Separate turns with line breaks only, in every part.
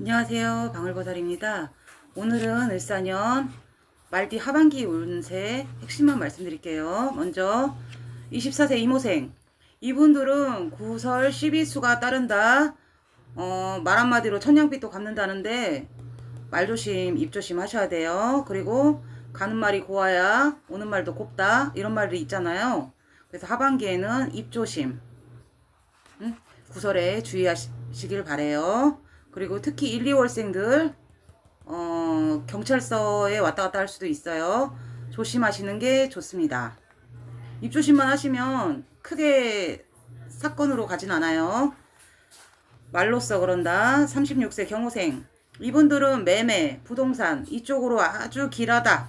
안녕하세요. 방울버살입니다. 오늘은 을사년 말띠 하반기 운세 핵심만 말씀드릴게요. 먼저 24세 이모생 이분들은 구설 12수가 따른다. 어, 말 한마디로 천냥빚도 갚는다는데 말 조심, 입 조심 하셔야 돼요. 그리고 가는 말이 고와야 오는 말도 곱다. 이런 말들이 있잖아요. 그래서 하반기에는 입 조심, 응? 구설에 주의하시길 바래요. 그리고 특히 1, 2월생들 어, 경찰서에 왔다 갔다 할 수도 있어요. 조심하시는 게 좋습니다. 입조심만 하시면 크게 사건으로 가진 않아요. 말로써 그런다. 36세 경호생. 이분들은 매매, 부동산 이쪽으로 아주 길하다.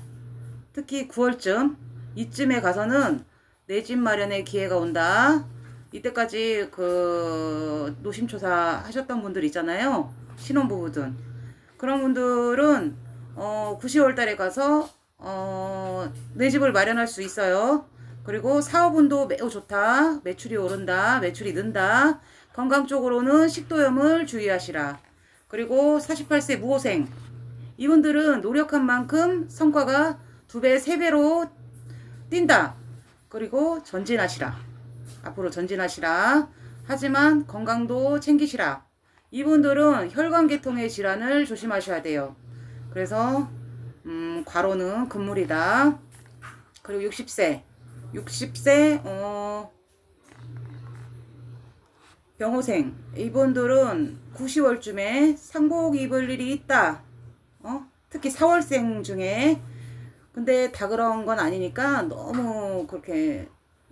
특히 9월쯤 이쯤에 가서는 내 집 마련의 기회가 온다. 이때까지 그 노심초사 하셨던 분들 있잖아요. 신혼부부든. 그런 분들은 어 9, 10월 달에 가서 어 내 집을 마련할 수 있어요. 그리고 사업운도 매우 좋다. 매출이 오른다. 매출이 는다. 건강 쪽으로는 식도염을 주의하시라. 그리고 48세 무호생. 이분들은 노력한 만큼 성과가 두 배, 세 배로 뛴다. 그리고 전진하시라. 앞으로 전진하시라. 하지만 건강도 챙기시라. 이분들은 혈관계통의 질환을 조심하셔야 돼요. 그래서 음, 과로는 금물이다. 그리고 60세. 60세 어 병호생. 이분들은 9, 10월쯤에 상복 입을 일이 있다. 어? 특히 4월생 중에 근데 다 그런 건 아니니까 너무 그렇게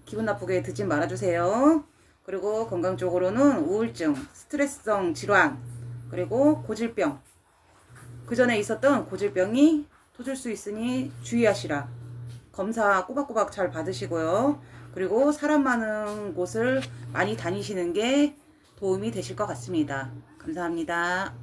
기분 나쁘게 듣지 말아주세요. 그리고 건강 쪽으로는 우울증, 스트레스성 질환, 그리고 고질병. 그 전에 있었던 고질병이 터질 수 있으니 주의하시라. 검사 꼬박꼬박 잘 받으시고요. 그리고 사람 많은 곳을 많이 다니시는 게 도움이 되실 것 같습니다. 감사합니다.